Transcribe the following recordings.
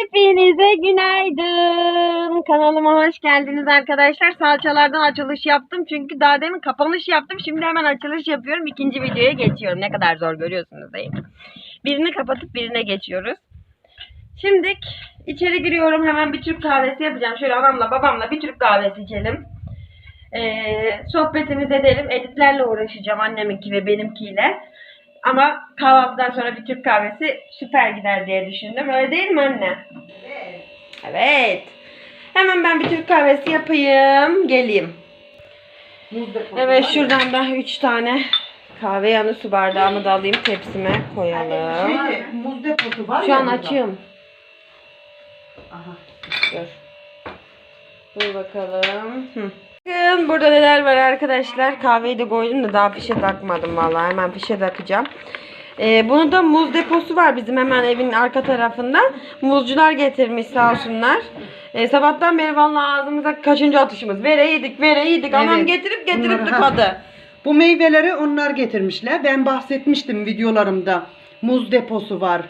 Hepinize günaydın. Kanalıma hoş geldiniz arkadaşlar. Salçalardan açılış yaptım. Çünkü daha demin kapanış yaptım. Şimdi hemen açılış yapıyorum. İkinci videoya geçiyorum. Ne kadar zor görüyorsunuz değil mi? Birini kapatıp birine geçiyoruz. Şimdi içeri giriyorum. Hemen bir Türk kahvesi yapacağım. Şöyle anamla babamla bir Türk kahvesi içelim. Ee, sohbetimizi edelim. Editlerle uğraşacağım anneminki ve benimkiyle. Ama kahvaltıdan sonra bir Türk kahvesi süper gider diye düşündüm. Öyle değil mi anne? Evet. Hemen ben bir Türk kahvesi yapayım. Geleyim. Evet şuradan da 3 tane kahve yanı su bardağımı da alayım tepsime koyalım. Şey, muz deposu var Şu ya an burada. açıyorum. Aha. Dur. Dur bakalım. Hı. Bakın burada neler var arkadaşlar. Kahveyi de koydum da daha fişe takmadım vallahi. Hemen fişe takacağım. Ee, bunu da muz deposu var bizim hemen evin arka tarafında. Muzcular getirmiş sağ olsunlar. Ee, sabahtan beri vallahi ağzımıza kaçıncı atışımız. Vere yedik, vere yedik. Anam Evet. getirip getirip Bunları-. Bu meyveleri onlar getirmişler. Ben bahsetmiştim videolarımda. Muz deposu var.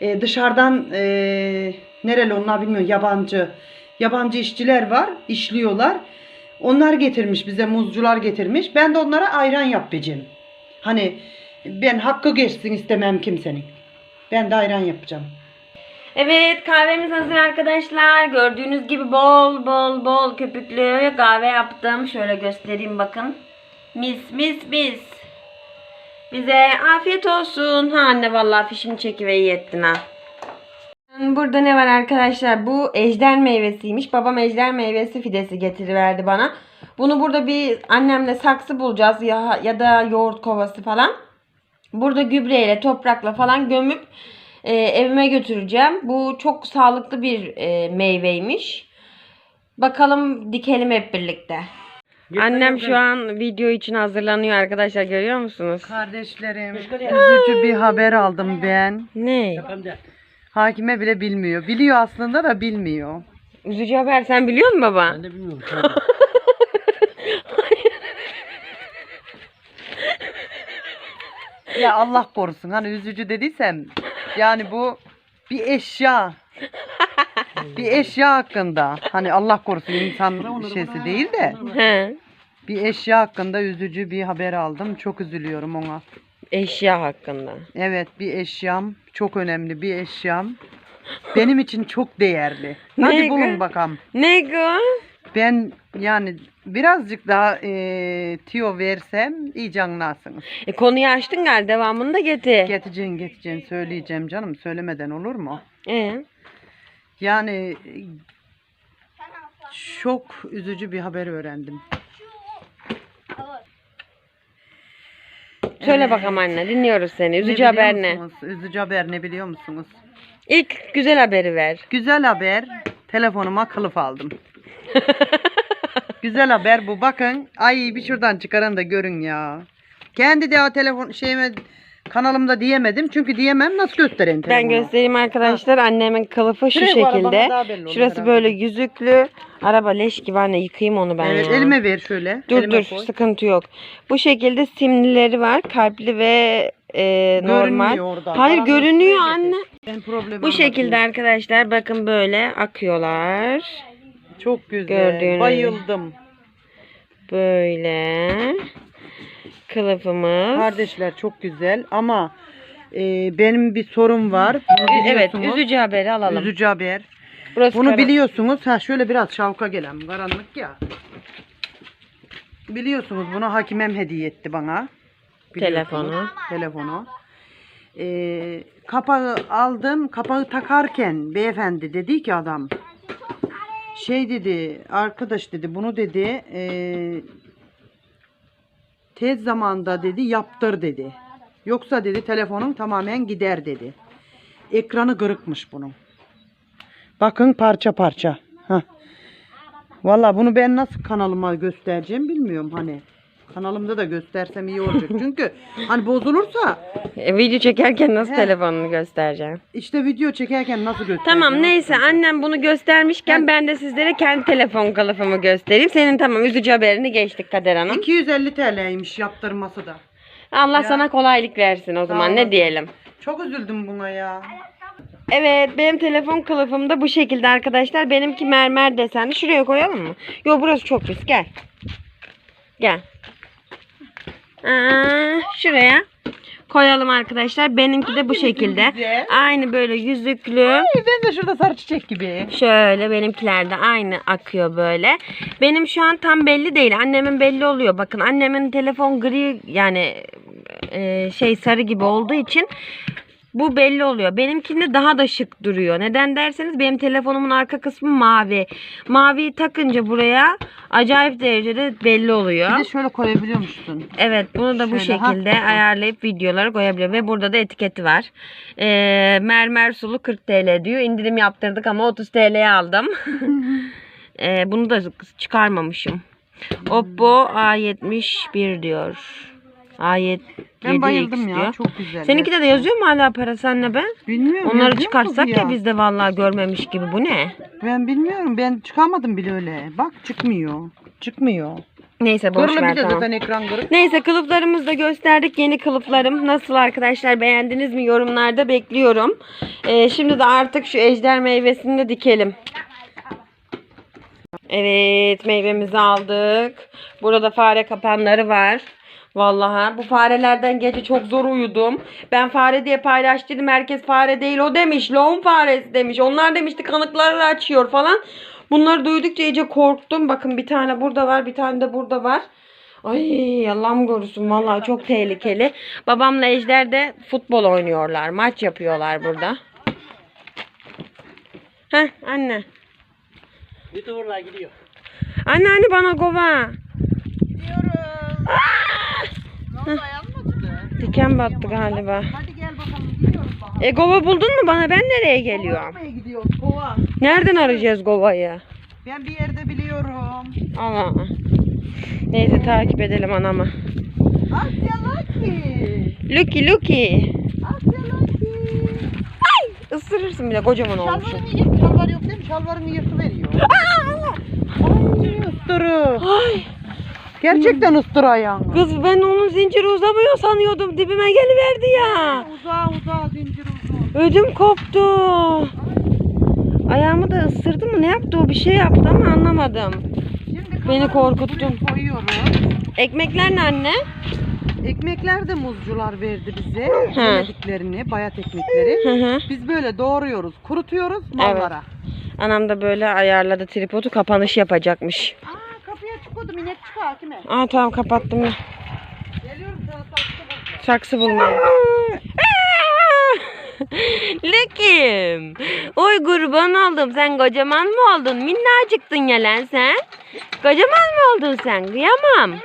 Ee, dışarıdan ee, nereli onlar bilmiyorum yabancı. Yabancı işçiler var. işliyorlar. Onlar getirmiş bize muzcular getirmiş. Ben de onlara ayran yapacağım. Hani ben hakkı geçsin istemem kimsenin. Ben de ayran yapacağım. Evet kahvemiz hazır arkadaşlar. Gördüğünüz gibi bol bol bol köpüklü kahve yaptım. Şöyle göstereyim bakın. Mis mis mis. Bize afiyet olsun. Ha anne vallahi fişini çekive iyi ettin ha. Burada ne var arkadaşlar? Bu ejder meyvesiymiş. Babam ejder meyvesi fidesi getiriverdi bana. Bunu burada bir annemle saksı bulacağız ya, ya da yoğurt kovası falan. Burada gübreyle, toprakla falan gömüp e, evime götüreceğim. Bu çok sağlıklı bir e, meyveymiş. Bakalım dikelim hep birlikte. Annem şu an video için hazırlanıyor arkadaşlar görüyor musunuz? Kardeşlerim üzücü bir haber aldım ben. Ne? Hakime bile bilmiyor. Biliyor aslında da bilmiyor. Üzücü haber sen biliyor musun baba? Ben de bilmiyorum. Ya Allah korusun hani üzücü dediysem yani bu bir eşya. bir eşya hakkında. Hani Allah korusun insan şeysi değil de He. bir eşya hakkında üzücü bir haber aldım. Çok üzülüyorum ona. Eşya hakkında. Evet bir eşyam çok önemli bir eşyam. Benim için çok değerli. Hadi bulun bakalım. Ne? Ben yani birazcık daha eee tiyo versem iyice anlarsınız. E, konuyu açtın galiba devamını da getir. Getireceğin getireceğin söyleyeceğim canım söylemeden olur mu? E, Yani çok üzücü bir haber öğrendim. Söyle bakalım anne dinliyoruz seni. Üzücü biliyor haber ne? musunuz? Üzücü haber ne biliyor musunuz? İlk güzel haberi ver. Güzel haber. Telefonuma kılıf aldım. Güzel haber bu. Bakın. Ay bir şuradan çıkarın da görün ya. Kendi de o telefon şeyime kanalımda diyemedim. Çünkü diyemem nasıl göstereyim Ben telefonu? göstereyim arkadaşlar. Annemin kılıfı şu Direkt bu şekilde. daha belli olur Şurası herhalde. böyle yüzüklü. Araba leş gibi anne yıkayayım onu ben Evet ya. elime ver şöyle. Dur elime dur koy. sıkıntı yok. Bu şekilde simlileri var. Kalpli ve e, normal. Görünmüyor orada. Hayır Karanlık görünüyor anne. Ben problemi Bu şekilde anlatayım. arkadaşlar bakın böyle akıyorlar. Çok güzel. Gördüğünüz- Bayıldım. Böyle. Kılıfımız. Kardeşler çok güzel ama e, benim bir sorum var. Bunu Evet biliyorsunuz. üzücü haberi alalım. Üzücü haber. Burası Bunu kara- biliyorsunuz. Ha şöyle biraz şavka gelen karanlık ya. Biliyorsunuz bunu hakimem hediye etti bana. Biliyorsunuz, Telefonu. Telefonu. Ee, kapağı aldım. Kapağı takarken beyefendi dedi ki adam. Şey dedi arkadaş dedi bunu dedi ee, tez zamanda dedi yaptır dedi. Yoksa dedi telefonun tamamen gider dedi. Ekranı kırıkmış bunun. Bakın parça parça. Hah. Valla bunu ben nasıl kanalıma göstereceğim bilmiyorum hani. Kanalımda da göstersem iyi olacak. Çünkü hani bozulursa E, video çekerken nasıl He. telefonunu göstereceğim? işte video çekerken nasıl göstereceğim? Tamam neyse annem bunu göstermişken ben de sizlere kendi telefon kılıfımı göstereyim. Senin tamam üzücü haberini geçtik Kader Hanım. 250 TL'ymiş yaptırması da. Allah sana kolaylık versin o zaman ne olasın. diyelim. Çok üzüldüm buna ya. Evet benim telefon kılıfım da bu şekilde arkadaşlar. Benimki mermer desenli. Şuraya koyalım mı? Yo burası çok pis. Gel. Gel. Aa, şuraya koyalım arkadaşlar. Benimki de bu şekilde. Aynı böyle yüzüklü. Ben de şurada sarı çiçek gibi. Şöyle benimkiler de aynı akıyor böyle. Benim şu an tam belli değil. Annemin belli oluyor. Bakın annemin telefon gri yani e, şey sarı gibi olduğu için bu belli oluyor. Benimkinde daha da şık duruyor. Neden derseniz benim telefonumun arka kısmı mavi. Maviyi takınca buraya acayip derecede belli oluyor. Bir de şöyle koyabiliyormuşsun. Evet bunu da bu Şöyle, ha. şekilde ayarlayıp videolara koyabiliyor. Ve burada da etiketi var. Ee, mermer sulu 40 TL diyor. İndirim yaptırdık ama 30 TL'ye aldım. Ee, bunu da çıkarmamışım. Oppo A71 diyor. A7 Ben bayıldım ya. diyor. Çok güzel. Seninki de yazıyor mu hala parası anne be? Bilmiyorum. Onları mu çıkarsak bu ya biz de vallahi görmemiş gibi. Bu ne? Ben bilmiyorum. Ben çıkarmadım bile öyle. Bak çıkmıyor. Çıkmıyor. Neyse boş Kırılı ver bir de tamam. zaten ekran kırık. Neyse kılıflarımızı da gösterdik. Yeni kılıflarım nasıl arkadaşlar beğendiniz mi yorumlarda bekliyorum. Ee, şimdi de artık şu ejder meyvesini de dikelim. Evet meyvemizi aldık. Burada fare kapanları var. Vallahi bu farelerden gece çok zor uyudum. Ben fare diye paylaştırdım. Herkes fare değil o demiş. Loğum faresi demiş. Onlar demişti kanıkları açıyor falan. Bunları duydukça iyice korktum. Bakın bir tane burada var. Bir tane de burada var. Ay Allah'ım korusun vallahi çok tehlikeli. Babamla Ejder de futbol oynuyorlar. Maç yapıyorlar burada. Heh anne. YouTuber'lar gidiyor. Anne anne bana kova. Mı acıdı? Diken battı galiba. Hadi gel bakalım gidiyoruz bakalım. E kova buldun mu bana? Ben nereye geliyorum? Gidiyoruz kova. Nereden arayacağız kovayı? Ben bir yerde biliyorum. Allah. Neyse takip edelim anamı. Asya Lucky. Lucky Lucky. Asya Lucky. Isırırsın bile kocaman olmuşsun. Şalvarını yırt. Şalvar yok değil mi? Şalvarını yırtıveriyor. Ay ıstırı. Ay. Gerçekten ıstır ayağını. Kız ben onun zinciri uzamıyor sanıyordum. Dibime geliverdi ya. Uzağa uzağa zincir uzun. Ödüm koptu. Ayağımı da ısırdı mı? Ne yaptı o? Bir şey yaptı ama anlamadım. Şimdi Beni korkuttun. Koyuyoruz. Ekmekler ne anne? Ekmekler de muzcular verdi bize. Hı. Yemediklerini, bayat ekmekleri. Hı hı. Biz böyle doğruyoruz, kurutuyoruz mallara. Anam da böyle ayarladı tripodu kapanış yapacakmış. Aa çıkıyordum inek çıkar kime? Aa tamam kapattım ya. Geliyorum sana saksı bul. Saksı bulmaya. Lekim. Oy kurban oldum. Sen kocaman mı oldun? Minnacıktın ya lan sen. Kocaman mı oldun sen? Kıyamam.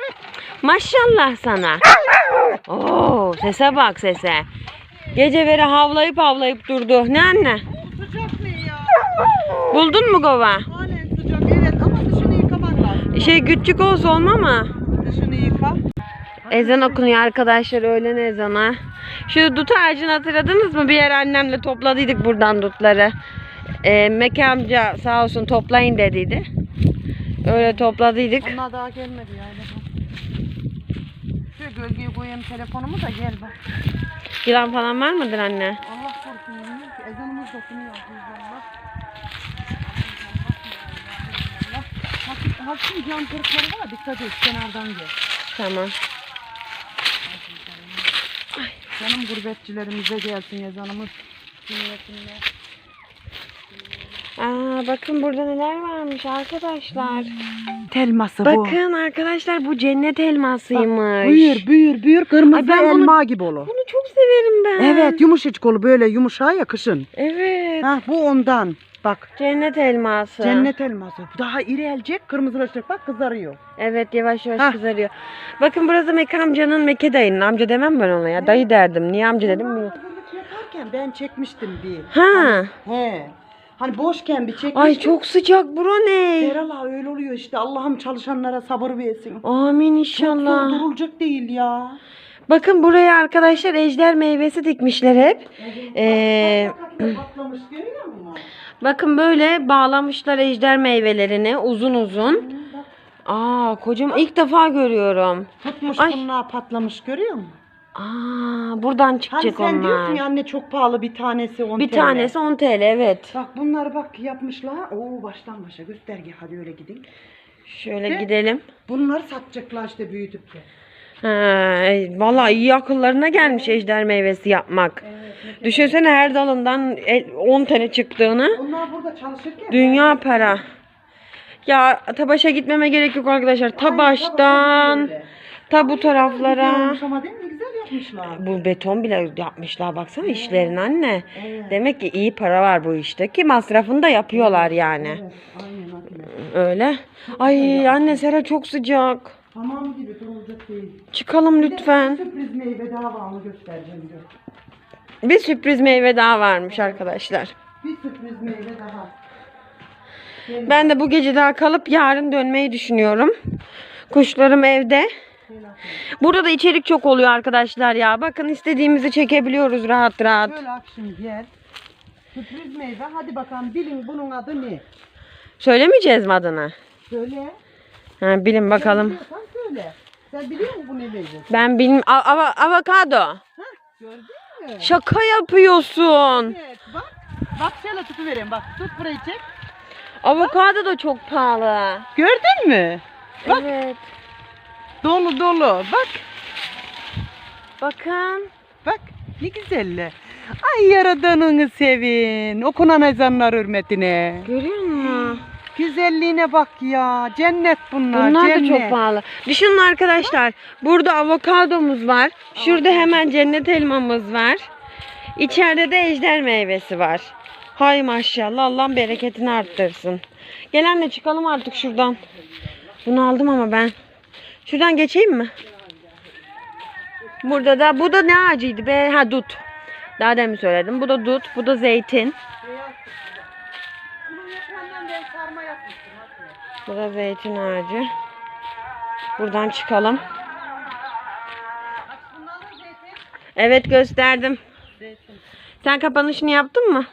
Maşallah sana. Oo, sese bak sese. Gece beri havlayıp havlayıp durdu. Ne anne? Buldun mu kova? Halen sıcak evet ama dışını yıkaman lazım. Şey küçük olsa olma mı? Dışını yıka. Ezan okunuyor arkadaşlar öğlen ezanı. Şu dut ağacını hatırladınız mı? Bir yer annemle topladıydık buradan dutları. Ee, Mekke amca sağ olsun toplayın dediydi. Öyle topladıydık. Onlar daha gelmedi yani. Şöyle gölgeye koyayım telefonumu da gel bak. Yılan falan var mıdır anne? Allah korusun ezanımız da okunuyor. Allah. Hafif, cam kırıkları var dikkat et kenardan gel. Tamam. Canım gurbetçilerimize gelsin ezanımız. Dinlesinler. Aa, bakın burada neler varmış arkadaşlar. Telması Bakın arkadaşlar bu cennet elmasıymış. Büyür büyür büyür kırmızı Ay ben bunu- elma gibi olur. Bunu çok severim ben. Evet yumuşacık olur böyle yumuşağa yakışın. Evet. Ha bu ondan. Bak Cennet elması. cennet elması. Daha iri elecek kırmızılaşacak bak kızarıyor. Evet yavaş yavaş Hah. kızarıyor. Bakın burası Mekke amcanın Mekke dayının. Amca demem ben ona ya. Dayı derdim. Niye amca dedim bilmiyorum. hazırlık yaparken ben çekmiştim bir. Ha. He. Hani boşken bir çekmiştim. Ay çok sıcak bura ne? Serala öyle oluyor işte. Allah'ım çalışanlara sabır versin. Amin Çok zor inşallah. durulacak değil ya. Bakın buraya arkadaşlar ejder meyvesi dikmişler hep. Ee, Patlamış görüyor musun? Bakın böyle bağlamışlar ejder meyvelerini uzun uzun. Aa kocam ilk defa görüyorum. Tutmuş Ay. bunlar patlamış görüyor musun? Aa, buradan Hani çıkacak sen diyorsun onlar. ya anne çok pahalı bir tanesi 10 bir TL. tanesi 10 TL evet. Bak bunları bak yapmışlar. Oo baştan başa gösterge hadi öyle gidin. Şöyle Ve- gidelim. Bunları satacaklar işte büyütüp de. Ha, ey, vallahi iyi akıllarına gelmiş ejder meyvesi yapmak. Düşünsene her dalından el- 10 tane çıktığını. Onlar burada çalışırken. Dünya para. Ya Tabaş'a gitmeme gerek yok arkadaşlar. Tabaş'tan ta bu taraflara. Bu beton bile yapmışlar baksana işlerin anne. Evet. Demek ki iyi para var bu işte ki masrafını da yapıyorlar yani. Evet, aynen anne. Öyle. Ay anne Sera çok sıcak. Tamam gibi durulacak değil. Çıkalım Bir de lütfen. Sürpriz meyve daha var onu göstereceğim diyor. Bir sürpriz meyve daha varmış arkadaşlar. Bir sürpriz meyve daha. Ben de bu gece daha kalıp yarın dönmeyi düşünüyorum. Kuşlarım evde. Burada da içerik çok oluyor arkadaşlar ya. Bakın istediğimizi çekebiliyoruz rahat rahat. Şöyle bak şimdi gel. Sürpriz meyve. Hadi bakalım bilin bunun adı ne? Söylemeyeceğiz mi adını? Söyle. Ha, bilin bakalım. Biliyorsan söyle. Sen biliyor musun bu ne meyve? Ben bilmiyorum. avokado. Gördün mü? Şaka yapıyorsun. Evet bak. Bak şöyle tutuvereyim bak. Tut burayı çek. Avokado da çok pahalı. Gördün mü? Bak. Evet. Dolu dolu. Bak. Bakın. Bak. Ne güzel. Ay yaradanını sevin. Okunan ezanlar hürmetine. Görüyor musun? Güzelliğine bak ya. Cennet bunlar. Bunlar da cennet. çok pahalı. Düşünün arkadaşlar. Burada avokadomuz var. Şurada hemen cennet elmamız var. İçeride de ejder meyvesi var. Hay maşallah Allah'ın bereketini arttırsın. Gel anne çıkalım artık şuradan. Bunu aldım ama ben. Şuradan geçeyim mi? Burada da bu da ne ağacıydı be? Ha dut. Daha demin söyledim. Bu da dut, bu da zeytin. Bunun yaprağından ben sarma yapmıştım. Bu da zeytin ağacı. Buradan çıkalım. Evet gösterdim. Zeytin. Sen kapanışını yaptın mı?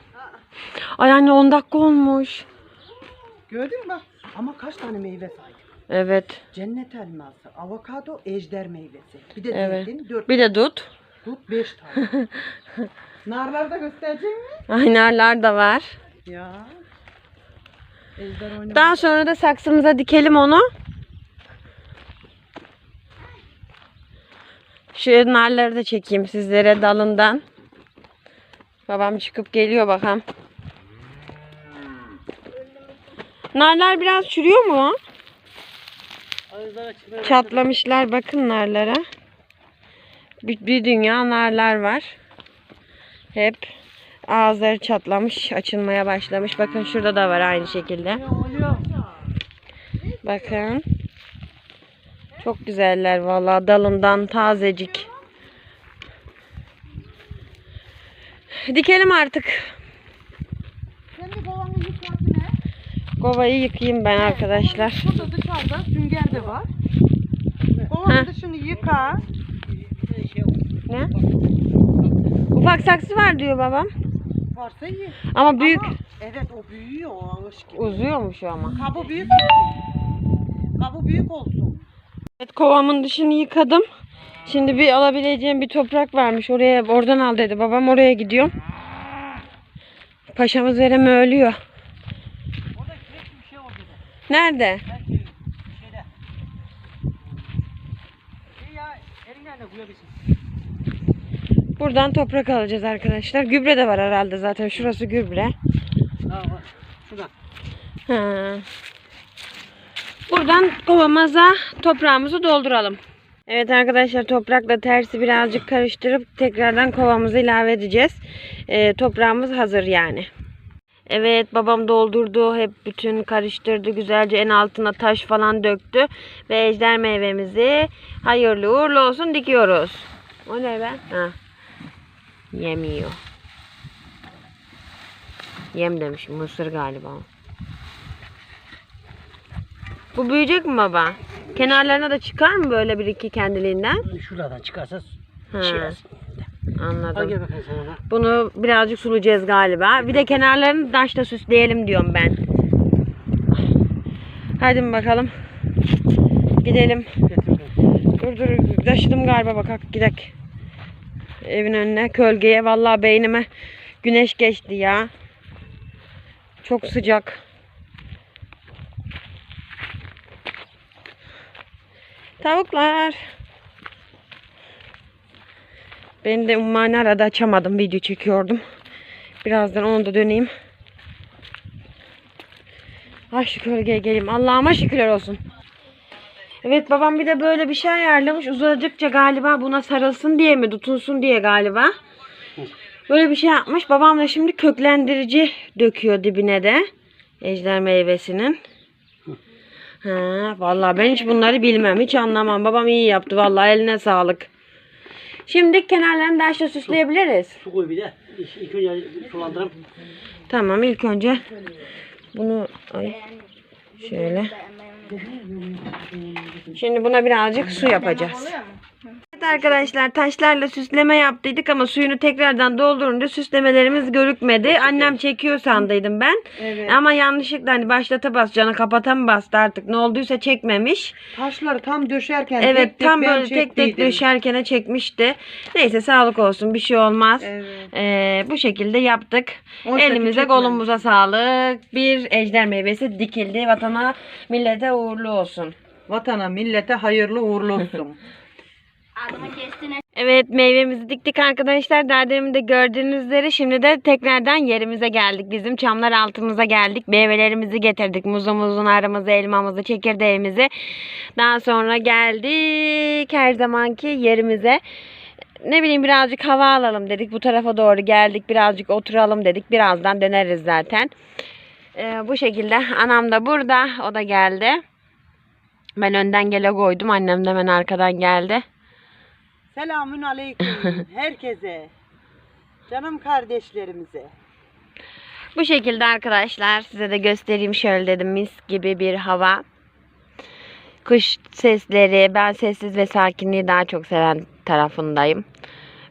Ay anne 10 dakika olmuş. Gördün mü bak. Ama kaç tane meyve saydık? Evet. Cennet elması, avokado, ejder meyvesi. Bir de Evet. zeytin, dört Bir de dut. tut, beş tane. Narları da gösterecek mi? Aynarlar da var. Ya. Daha sonra da saksımıza dikelim onu. Şu narları da çekeyim sizlere dalından. Babam çıkıp geliyor bakalım. Narlar biraz çürüyor mu? Çatlamışlar bakın narlara. Bir, bir dünya narlar var. Hep ağızları çatlamış, açılmaya başlamış. Bakın şurada da var aynı şekilde. Bakın. Çok güzeller vallahi dalından tazecik. Dikelim artık. Kovayı yıkayayım ben arkadaşlar. Burada dışarıda sünger de var. Kovanın dışını yıka. Ne? Ufak saksı var diyor babam. Varsa iyi. Ama büyük. Ama evet o büyüyor o gibi. Uzuyormuş o ama. Kabı büyük. Kabı büyük olsun. Evet kovamın dışını yıkadım. Şimdi bir alabileceğim bir toprak varmış. Oraya oradan al dedi babam. Oraya gidiyorum. Paşamız vereme ölüyor. Orada kürekli bir şey oldu. Nerede? Belki şeyde. İyi ya elinden de koyabilirsin. Buradan toprak alacağız arkadaşlar. Gübre de var herhalde zaten. Şurası gübre. Ha var. Şuradan. Ha. Buradan kovamıza toprağımızı dolduralım. Evet arkadaşlar toprakla tersi birazcık karıştırıp tekrardan kovamızı ilave edeceğiz. Ee, toprağımız hazır yani. Evet babam doldurdu. Hep bütün karıştırdı. Güzelce en altına taş falan döktü. Ve ejder meyvemizi hayırlı uğurlu olsun dikiyoruz. O ne be? Ha. Yemiyor. Yem demişim. Mısır galiba. Bu büyüyecek mi baba? Kenarlarına da çıkar mı böyle bir iki kendiliğinden? Şuradan çıkarsa Ha, şey. Al anladım. gel bakayım sen ona. Bunu birazcık sulayacağız galiba. Bir de kenarlarını taşla süsleyelim diyorum ben. Hadi bakalım. Gidelim. Getir. Dur dur taşıdım galiba bak hak gidek. Evin önüne kölgeye vallahi beynime güneş geçti ya. Çok sıcak. Tavuklar. Ben de ummani arada açamadım. Video çekiyordum. Birazdan onu da döneyim. Ay şu kölgeye geleyim. Allah'ıma şükürler olsun. Evet babam bir de böyle bir şey ayarlamış. Uzadıkça galiba buna sarılsın diye mi tutunsun diye galiba. Böyle bir şey yapmış. Babam da şimdi köklendirici döküyor dibine de. Ejder meyvesinin. Ha, vallahi ben hiç bunları bilmem. Hiç anlamam. Babam iyi yaptı. Vallahi eline sağlık. Şimdi kenarlarını da aşağı süsleyebiliriz. Su koy bir de. İlk, önce sulandıralım. Tamam ilk önce bunu ay şöyle. Şimdi buna birazcık su yapacağız. Evet arkadaşlar taşlarla süsleme yaptıydık ama suyunu tekrardan doldurunca süslemelerimiz görükmedi. Annem çekiyor sandıydım ben. Evet. Ama yanlışlıkla hani başlata basacağını kapata mı bastı artık ne olduysa çekmemiş. Taşları tam döşerken Evet tek tek tam böyle tek tek döşerkene çekmişti. Neyse sağlık olsun bir şey olmaz. Evet. Ee, bu şekilde yaptık. Elimize kolumuza sağlık. Bir ejder meyvesi dikildi. Vatana millete uğurlu olsun. Vatana millete hayırlı uğurlu olsun. Evet meyvemizi diktik arkadaşlar. Daha demin de gördüğünüz üzere şimdi de tekrardan yerimize geldik. Bizim çamlar altımıza geldik. Meyvelerimizi getirdik. Muzumuzun aramızı, elmamızı, çekirdeğimizi. Daha sonra geldik her zamanki yerimize. Ne bileyim birazcık hava alalım dedik. Bu tarafa doğru geldik. Birazcık oturalım dedik. Birazdan döneriz zaten. Ee, bu şekilde. Anam da burada. O da geldi. Ben önden gele koydum. Annem de hemen arkadan geldi. Selamün aleyküm herkese. Canım kardeşlerimize. Bu şekilde arkadaşlar size de göstereyim şöyle dedim mis gibi bir hava. Kuş sesleri ben sessiz ve sakinliği daha çok seven tarafındayım.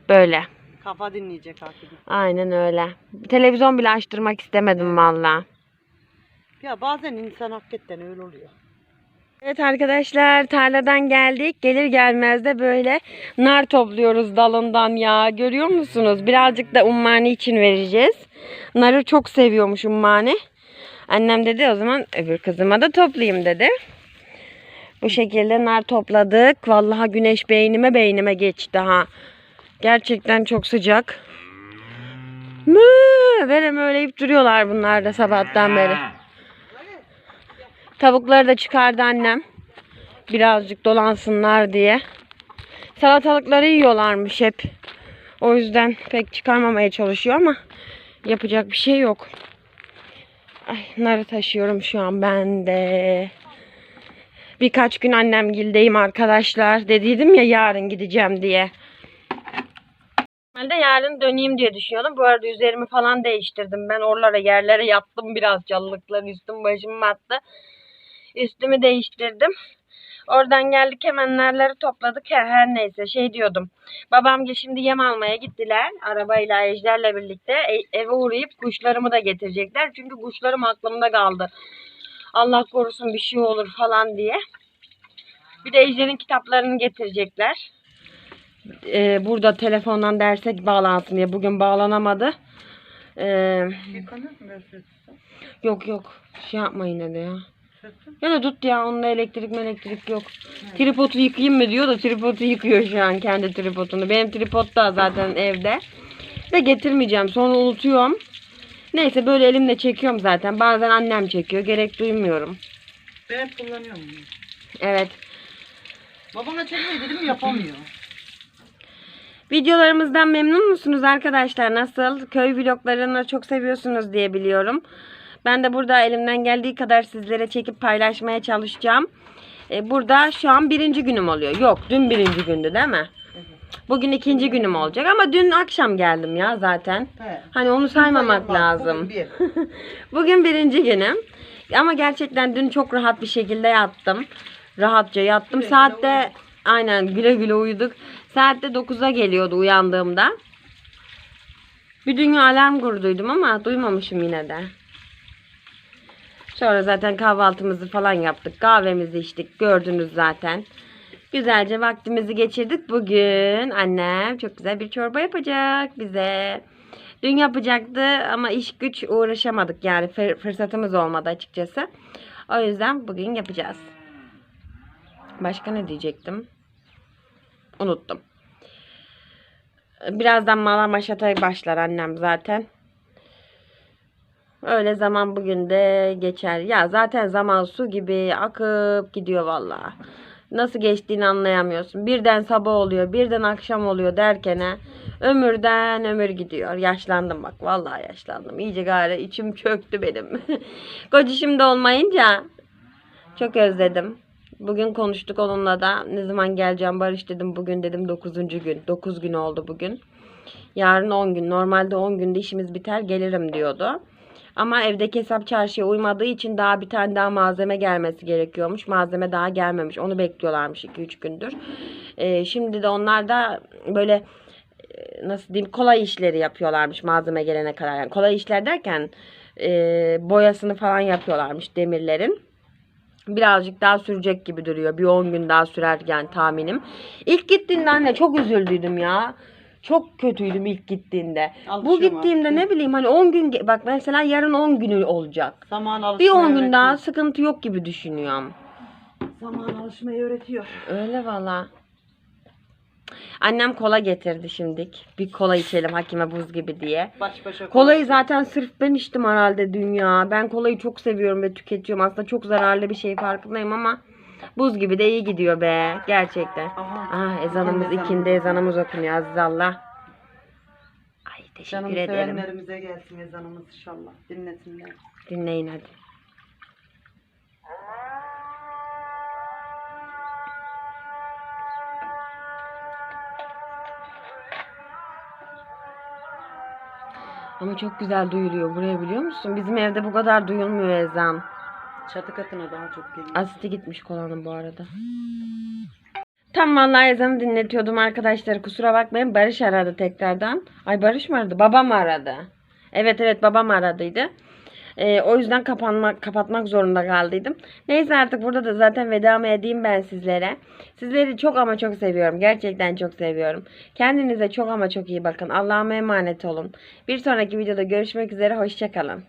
Böyle. Kafa dinleyecek hakikaten. Aynen öyle. Televizyon bile açtırmak istemedim valla. Ya bazen insan hakikaten öyle oluyor. Evet arkadaşlar tarladan geldik. Gelir gelmez de böyle nar topluyoruz dalından ya. Görüyor musunuz? Birazcık da ummani için vereceğiz. Narı çok seviyormuş ummani. Annem dedi o zaman öbür kızıma da toplayayım dedi. Bu şekilde nar topladık. Vallahi güneş beynime beynime geçti ha. Gerçekten çok sıcak. Mı, verem öyleyip duruyorlar bunlar da sabahtan beri. Tavukları da çıkardı annem. Birazcık dolansınlar diye. Salatalıkları yiyorlarmış hep. O yüzden pek çıkarmamaya çalışıyor ama yapacak bir şey yok. Ay narı taşıyorum şu an ben de. Birkaç gün annem gildeyim arkadaşlar. Dediydim ya yarın gideceğim diye. Normalde yarın döneyim diye düşünüyordum. Bu arada üzerimi falan değiştirdim. Ben oralara yerlere yattım biraz çalılıklar üstüm başım battı. Üstümü değiştirdim. Oradan geldik hemen narları topladık. Her, her neyse şey diyordum. Babam şimdi yem almaya gittiler. Arabayla Ejder'le birlikte. E- eve uğrayıp kuşlarımı da getirecekler. Çünkü kuşlarım aklımda kaldı. Allah korusun bir şey olur falan diye. Bir de Ejder'in kitaplarını getirecekler. Ee, burada telefondan derse bağlansın diye. Bugün bağlanamadı. Ee, Yıkanır mı yok yok. Şey yapma yine de ya. Ya da tut ya onda elektrik elektrik yok. Tripodu yıkayayım mı diyor da tripodu yıkıyor şu an kendi tripodunu. Benim tripod da zaten evde. De getirmeyeceğim sonra unutuyorum. Neyse böyle elimle çekiyorum zaten. Bazen annem çekiyor. Gerek duymuyorum. Ben kullanıyorum bunu. Evet. Babana çekmeyi dedim yapamıyor. Videolarımızdan memnun musunuz arkadaşlar? Nasıl? Köy vloglarını çok seviyorsunuz diye biliyorum. Ben de burada elimden geldiği kadar sizlere çekip paylaşmaya çalışacağım. Ee, burada şu an birinci günüm oluyor. Yok dün birinci gündü değil mi? Bugün ikinci günüm olacak ama dün akşam geldim ya zaten. He. Hani onu saymamak Bak, lazım. bugün bir. Bugün birinci günüm. Ama gerçekten dün çok rahat bir şekilde yattım. Rahatça yattım. Güle güle Saatte uyuduk. aynen güle güle uyuduk. Saatte 9'a geliyordu uyandığımda. Bir dünya alarm kurduydum ama duymamışım yine de. Sonra zaten kahvaltımızı falan yaptık. Kahvemizi içtik. Gördünüz zaten. Güzelce vaktimizi geçirdik. Bugün annem çok güzel bir çorba yapacak bize. Dün yapacaktı ama iş güç uğraşamadık yani fır- fırsatımız olmadı açıkçası. O yüzden bugün yapacağız. Başka ne diyecektim? Unuttum. Birazdan mala maşata başlar annem zaten. Öyle zaman bugün de geçer. Ya zaten zaman su gibi akıp gidiyor vallahi. Nasıl geçtiğini anlayamıyorsun. Birden sabah oluyor, birden akşam oluyor derkene ömürden ömür gidiyor. Yaşlandım bak vallahi yaşlandım. İyice gari içim çöktü benim. Kocişim de olmayınca çok özledim. Bugün konuştuk onunla da. Ne zaman geleceğim Barış dedim. Bugün dedim 9. gün. 9 gün oldu bugün. Yarın 10 gün. Normalde 10 günde işimiz biter gelirim diyordu. Ama evdeki hesap çarşıya uymadığı için daha bir tane daha malzeme gelmesi gerekiyormuş. Malzeme daha gelmemiş. Onu bekliyorlarmış 2-3 gündür. Ee, şimdi de onlar da böyle e, nasıl diyeyim kolay işleri yapıyorlarmış malzeme gelene kadar. Yani kolay işler derken e, boyasını falan yapıyorlarmış demirlerin. Birazcık daha sürecek gibi duruyor. Bir 10 gün daha sürer yani tahminim. İlk gittiğinde anne çok üzüldüydüm ya. Çok kötüydüm ilk gittiğinde. Bu Alışıyorum gittiğimde artık. ne bileyim hani 10 gün ge- bak mesela yarın 10 günü olacak. Zaman alışmayı Bir 10 gün öğretiyor. daha sıkıntı yok gibi düşünüyorum. Zaman alışmayı öğretiyor. Öyle valla. Annem kola getirdi şimdik. Bir kola içelim hakime buz gibi diye. Baş başa Kolayı zaten sırf ben içtim herhalde dünya. Ben kolayı çok seviyorum ve tüketiyorum. Aslında çok zararlı bir şey farkındayım ama buz gibi de iyi gidiyor be. Gerçekten. Aha. Ah ezanımız İkindi ezanımız okunuyor Aziz Allah. Ay teşekkür Canım ederim. sevenlerimize gelsin ezanımız inşallah. Dinlesinler. Dinleyin hadi. Ama çok güzel duyuluyor buraya biliyor musun? Bizim evde bu kadar duyulmuyor ezan. Çatı katına daha çok geliyor. Asiti gitmiş kolanın bu arada. Tam vallahi ezanı dinletiyordum arkadaşlar. Kusura bakmayın. Barış aradı tekrardan. Ay Barış mı aradı? Babam aradı. Evet evet babam aradıydı. Ee, o yüzden kapanmak, kapatmak zorunda kaldıydım. Neyse artık burada da zaten vedamı edeyim ben sizlere. Sizleri çok ama çok seviyorum. Gerçekten çok seviyorum. Kendinize çok ama çok iyi bakın. Allah'ıma emanet olun. Bir sonraki videoda görüşmek üzere. Hoşçakalın.